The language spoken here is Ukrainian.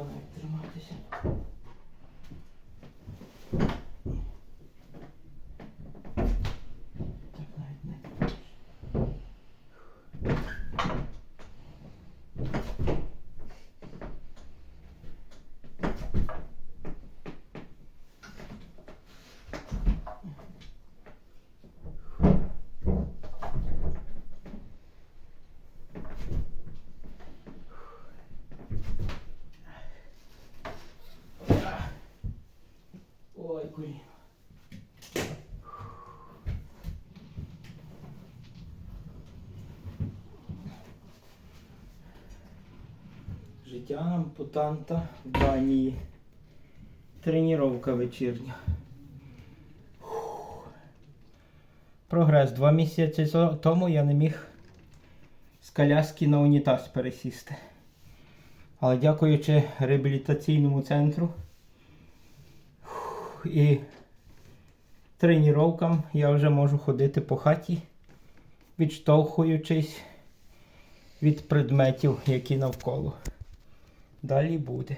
навіть триматися. Так навіть не. Коліно. Життя ампутанта в Данії. Тренування вечірня. Прогрес. Два місяці тому я не міг з коляски на унітаз пересісти. Але дякуючи реабілітаційному центру і тренуванням я вже можу ходити по хаті, відштовхуючись від предметів, які навколо. Далі буде.